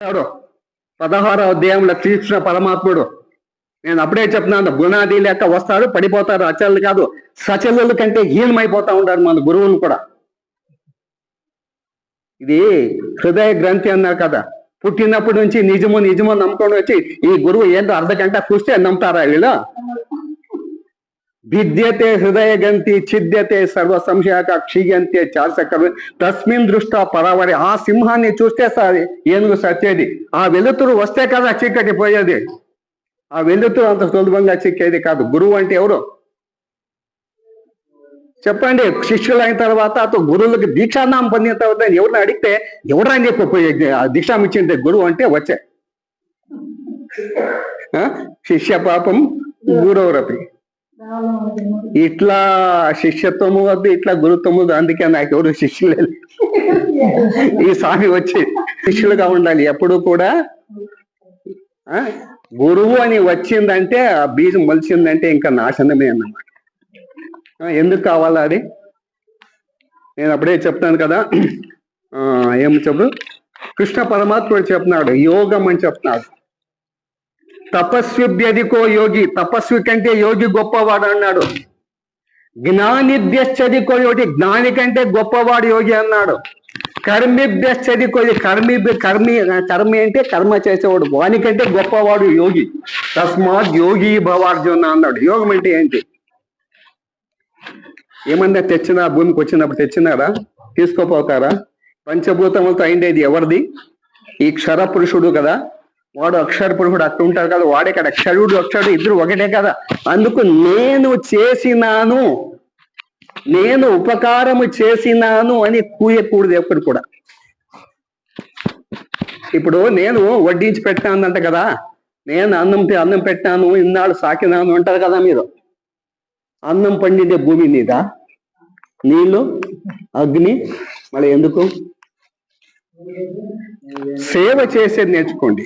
ఎవరు పదహారో అధ్యాయంలో కృష్ణ పరమాత్ముడు. నేను అప్పుడే చెప్తున్నాను గుణాది లెక్క వస్తారు పడిపోతారు అచలు కాదు. సచలుల కంటే హీనమైపోతా ఉంటారు మన గురువులు కూడా. ఇది హృదయ గ్రంథి అన్నారు కదా. పుట్టినప్పటి నుంచి నిజము నిజము నమ్ముకొని వచ్చి ఈ గురువు ఏంటో అర్ధ గంట చూస్తే నమ్ముతారా వీళ్ళు? భిద్యతే హృదయ గంతి ఛిద్యతే సర్వ సంశయాక క్షీయంతే చాసకరు తస్మిన్ దృష్ట పరావరి ఆ సింహాన్ని చూస్తే సార్ ఏనుగు సచ్చేది ఆ వెలుతురు వస్తే కదా చీకటి పోయేది. ఆ వెలుతురు అంత సులభంగా చిక్కేది కాదు. గురువు అంటే ఎవరు? చెప్పండి. శిష్యులు అయిన తర్వాత అతను గురువులకు దీక్షానామం పొందిన తర్వాత ఎవరిని అడిగితే ఎవరా అని చెప్పి ఆ దీక్షాం ఇచ్చింది గురువు అంటే వచ్చే. ఆ? శిష్య పాపం గురవురపి ఇట్లా శిష్యత్వము వద్దు ఇట్లా గురుత్వము అందుకే నాకు ఎవరు శిష్యులు. ఈ స్వామి వచ్చి శిష్యులుగా ఉండాలి ఎప్పుడు కూడా. ఆ, గురువు అని వచ్చిందంటే ఆ బీజం మొలిచిందంటే ఇంకా నాశనమే అన్నమాట. ఎందుకు కావాలా అది? నేను అప్పుడే చెప్తాను కదా. ఆ, ఏం చెప్పు? కృష్ణ పరమాత్ముడు చెప్తున్నాడు యోగం అని చెప్తున్నాడు తపస్విభ్యధికో యోగి తపస్వి కంటే యోగి గొప్పవాడు అన్నాడు జ్ఞానిభ్యశ్చదికో యోగి జ్ఞాని కంటే గొప్పవాడు యోగి అన్నాడు. కర్మిభ్యశ్చదికో కర్మి కర్మి కర్మి అంటే కర్మ చేసేవాడు వానికంటే గొప్పవాడు యోగి. తస్మాత్ యోగి భవార్జున అన్నాడు. యోగం అంటే ఏంటి? ఏమన్నా తెచ్చినా భూమికి వచ్చినప్పుడు తెచ్చినారా? తీసుకోపోతారా? పంచభూతములతో అయిండేది ఎవరిది? ఈ క్షర పురుషుడు కదా. వాడు అక్షర కూడా అట్లా ఉంటాడు కదా వాడే కదా. క్షరుడు అక్షరుడు ఇద్దరు ఒకటే కదా. అందుకు నేను చేసినాను నేను ఉపకారము చేసినాను అని కూయకూడదు ఎప్పుడు కూడా. ఇప్పుడు నేను వడ్డించి పెట్టానంట కదా నేను అన్నం అన్నం పెట్టాను ఇన్నాళ్ళు సాకినాను అంటారు కదా మీరు. అన్నం పండిండే భూమి మీద. నీళ్ళు అగ్ని మళ్ళీ ఎందుకు? సేవ చేసేది నేర్చుకోండి.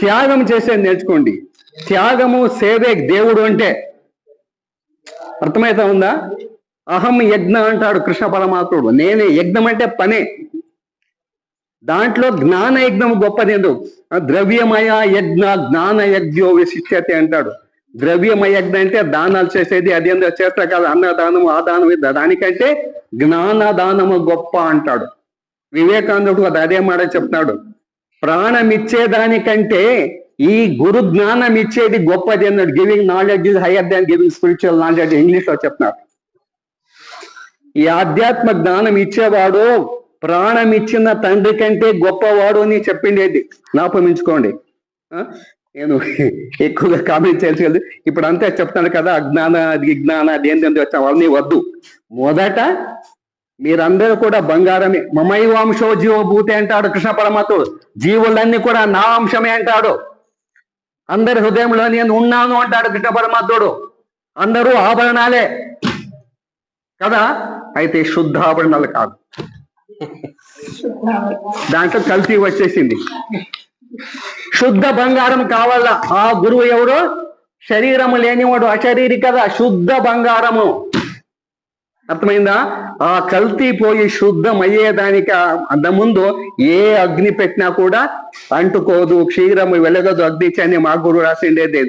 త్యాగం చేసేది నేర్చుకోండి. త్యాగము సేవే దేవుడు అంటే. అర్థమైతే ఉందా? అహం యజ్ఞ అంటాడు కృష్ణ పరమాత్ముడు. నేనే యజ్ఞం అంటే పనే. దాంట్లో జ్ఞాన యజ్ఞం గొప్పది ఎందుకు ద్రవ్యమయ యజ్ఞ జ్ఞాన యజ్ఞో విశిష్యతే అంటాడు. ద్రవ్యమయ యజ్ఞ అంటే దానాలు చేసేది అది ఎందుకు చేస్తా కాదు అన్నదానము ఆ దానం దానికంటే జ్ఞాన దానము గొప్ప అంటాడు. వివేకానందుడు అది అదే మాట చెప్తాడు. ప్రాణమిచ్చేదానికంటే ఈ గురు జ్ఞానం ఇచ్చేది గొప్పది అన్నాడు. Giving knowledge is higher than giving spiritual knowledge ఇంగ్లీష్లో చెప్తున్నారు. ఈ ఆధ్యాత్మ జ్ఞానం ఇచ్చేవాడు ప్రాణం ఇచ్చిన తండ్రి కంటే గొప్పవాడు అని చెప్పిండేది. జ్ఞాపమించుకోండి ఆ? నేను ఎక్కువగా కామెంట్ చేయలేదు ఇప్పుడు అంతే చెప్తాను కదా అజ్ఞాన విజ్ఞాన అది ఏంటంటే వచ్చాం అవన్నీ వద్దు. మొదట మీరందరూ కూడా బంగారమే. మమై వంశో జీవభూతి అంటాడు కృష్ణ పరమాత్ముడు. జీవులన్నీ కూడా నా అంశమే అంటాడు. అందరి హృదయంలో నేను ఉన్నాను అంటాడు కృష్ణ పరమాత్ముడు. అందరూ ఆభరణాలే. కదా? అయితే శుద్ధ ఆభరణాలు కాదు. దాంట్లో కల్తీ వచ్చేసింది. శుద్ధ బంగారం కావాలా? ఆ గురువు ఎవడు? శరీరము లేనివాడు అశరీరి కదా. శుద్ధ బంగారము. అర్థమైందా? ఆ కల్తీ పోయి శుద్ధమయ్యేదానికి అంత ముందు ఏ అగ్ని పెట్టినా కూడా అంటుకోదు క్షీరము వెళ్ళగదు అగ్ని అని మా గురువు రాసిండేది.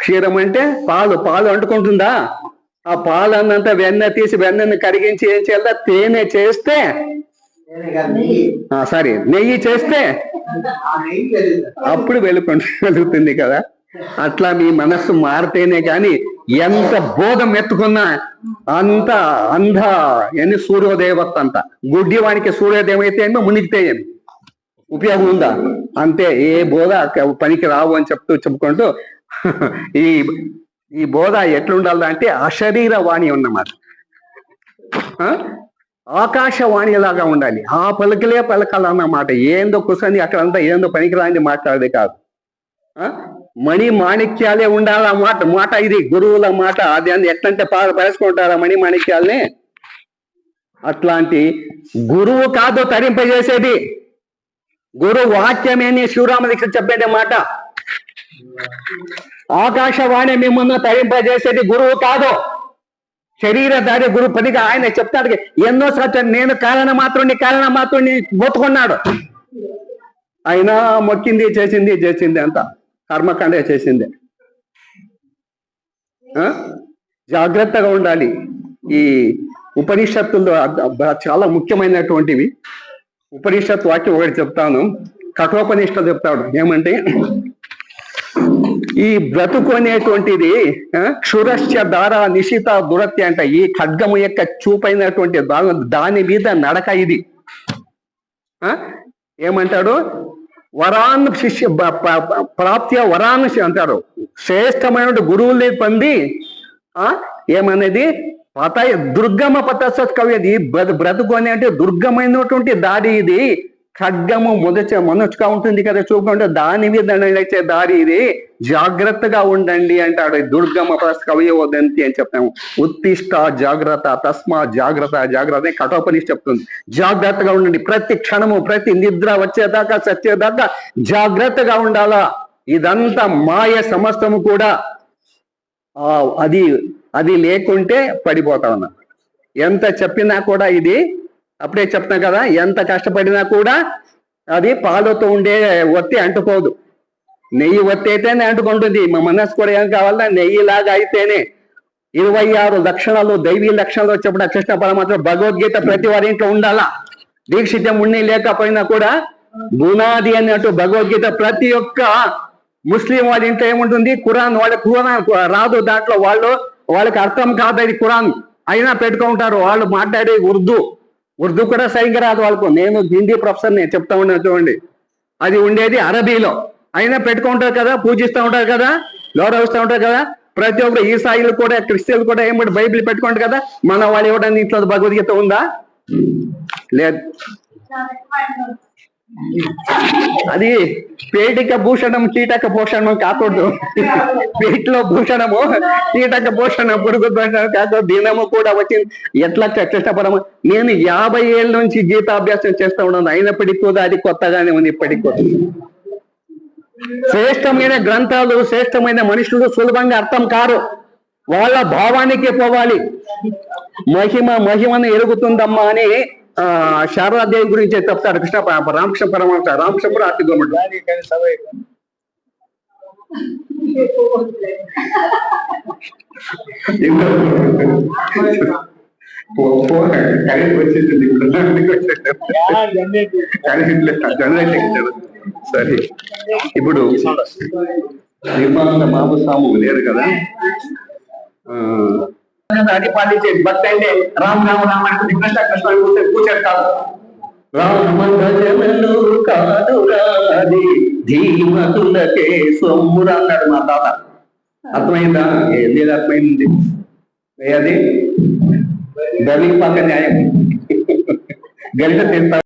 క్షీరం అంటే పాలు పాలు అంటుకుంటుందా? ఆ పాలు అన్నంత వెన్న తీసి వెన్నను కరిగించి ఏం చేయాలి? తేనె చేస్తే ఆ సారీ నెయ్యి చేస్తే అప్పుడు వెలుకొని వెలుగుతుంది కదా. అట్లా మీ మనస్సు మారితేనే కానీ ఎంత బోధం ఎత్తుకున్నా అంత అంధ ఎన్ని సూర్యోదయవత్ అంత గుడ్డివానికి సూర్యోదయం అయితే ఏమో మునిగితే ఏమి ఉపయోగం ఉందా? అంతే ఏ బోధ పనికి రావు అని చెప్తూ చెప్పుకుంటూ ఈ ఈ బోధ ఎట్లుండాలి అంటే అశరీర వాణి ఉన్నమాట. ఆ? ఆకాశవాణి లాగా ఉండాలి. ఆ పలుకలే పలకాలన్నమాట. ఏందో కూర్చొని అక్కడంతా ఏందో పనికిరాని మాట్లాడేది కాదు. ఆ? మణి మాణిక్యాలే ఉండాలి ఆ మాట? మాట ఇది గురువుల మాట. అది అని ఎట్లంటే పా- మణి మాణిక్యాలని? అట్లాంటి గురువు కాదు తరింపజేసేది. గురు వాక్యమే నీ శివరామదీక్ష చెప్పేది మాట. ఆకాశవాణి మిమ్మల్ని తరింపజేసేది గురువు కాదు. శరీరధారి గురు పనిగా ఆయన చెప్తాడు ఎన్నో సార్లు నేను కారణ మాత్రం కారణ మాత్రం మొత్తుకున్నాడు. అయినా మొక్కింది చేసింది చేసింది అంతా కర్మకాండ చేసిందే. ఆ? జాగ్రత్తగా ఉండాలి. ఈ ఉపనిషత్తుల్లో చాలా ముఖ్యమైనటువంటివి. ఉపనిషత్ వాక్యం ఒకటి చెప్తాను. కఠోపనిష్ట చెప్తాడు. ఏమంటే ఈ బ్రతుకు అనేటువంటిది ఆ, క్షురస్య దార నిశిత దురత్య అంట. ఈ ఖడ్గము యొక్క చూపైనటువంటి దాని మీద నడక ఇది. ఆ? ఏమంటాడు? వరాన్ శిష్య ప్రాప్త్య వరాన్ అంటారు. శ్రేష్టమైన గురువుల్ని పొంది ఆ ఏమనేది? పత దుర్గమ పతసత్ కవి బ్రత బ్రతుకు అనేటువంటి అంటే దుర్గమైనటువంటి దారి ఇది. ఖడ్గము మొదట మొనచుగా ఉంటుంది కదా చూపండి దాని మీద నడిచే దారి ఇది. జాగ్రత్తగా ఉండండి అంటాడు దుర్గమ పతస్ అని చెప్తాము. ఉత్తిష్ట జాగ్రత్త తస్మా జాగ్రత్త జాగ్రత్త అని కఠోపనిష్ చెప్తుంది. జాగ్రత్తగా ఉండండి. ప్రతి క్షణము ప్రతి నిద్ర వచ్చేదాకా సచ్చేదాకా జాగ్రత్తగా ఉండాలా? ఇదంతా మాయ సమస్తము కూడా ఆ అది అది లేకుంటే పడిపోతా ఉన్నా ఎంత చెప్పినా కూడా ఇది అప్పుడే చెప్తున్నా కదా ఎంత కష్టపడినా కూడా అది పాలతో ఉండే ఒత్తి అంటుకోదు. నెయ్యి ఒత్తి అయితేనే అంటుకుంటుంది. మా మనస్సు కూడా ఏం కావాలన్నా నెయ్యి లాగా అయితేనే. ఇరవై ఆరు లక్షణాలు దైవీ లక్షణాలు వచ్చినప్పుడు ఆ కృష్ణ పరమాత్మ భగవద్గీత ప్రతి వారి ఇంట్లో ఉండాలా? దీక్షితం ఉండి లేకపోయినా కూడా బునాది అన్నట్టు భగవద్గీత ప్రతి ఒక్క ముస్లిం వాళ్ళ ఇంట్లో ఏముంటుంది? ఖురాన్ వాళ్ళ ఖురాన్ రాదు దాంట్లో వాళ్ళు వాళ్ళకి అర్థం కాదు అది ఖురాన్. అయినా పెట్టుకుంటారు వాళ్ళు మాట్లాడే ఉర్దూ. ఉర్దూ కూడా సరిగ్గా రాదు వాళ్ళకు. నేను హిందీ ప్రొఫెసర్ నేను చెప్తా ఉన్నాను చూడండి. అది ఉండేది అరబీలో. అయినా పెట్టుకుంటారు కదా పూజిస్తూ ఉంటారు కదా గౌరవిస్తూ ఉంటారు కదా. ప్రతి ఒక్కరు ఈసాయిలు కూడా క్రిస్టియన్లు కూడా ఏమిటి బైబిల్ పెట్టుకుంటారు కదా. మన వాళ్ళు ఇవ్వడానికి ఇంట్లో భగవద్గీత ఉందా? లేదు. అది పేటిక భూషణం కీటక భూషణం కాకూడదు. పేటిలో భూషణము కీటక భూషణం పురుగు భూషణం కాకూడదు. దినము కూడా వచ్చింది. ఎట్లా కృష్ణపరమ నేను యాభై ఏళ్ళ నుంచి గీతాభ్యాసం చేస్తా ఉన్నాను. అయినప్పటికీ కూడా అది కొత్తగానే ఉంది ఇప్పటికి కూడా. శ్రేష్టమైన గ్రంథాలు శ్రేష్టమైన మనుషులు సులభంగా అర్థం కారు. వాళ్ళ భావానికి పోవాలి. మహిమ మహిమను ఎరుగుతుందమ్మా అని శారదాదేవి గురించి చెప్తాడు కృష్ణ రామకృష్ణ పరమహంస రామకృష్ణ ఆర్తి గవర్నమెంట్ కరెంట్ వచ్చేసింది ఇప్పుడు కరెంట్ జనరేట్ సరే ఇప్పుడు నిర్మాణ మామస్వాము లేరు కదా. ఆ, అది పాటించే భక్తి అంటే రామ్ రామ్ రామ్ అంటే కృష్ణ కృష్ణ అని కూర్చొని కూర్చోడు కాదు రామ భజనలు కాదు ధీమతులకే సొమ్మురా అన్నాడు మా తాత. అర్థమైందా? ఏది అర్థమైంది? అది గలి పక్క న్యాయం. గరిట తీస్తా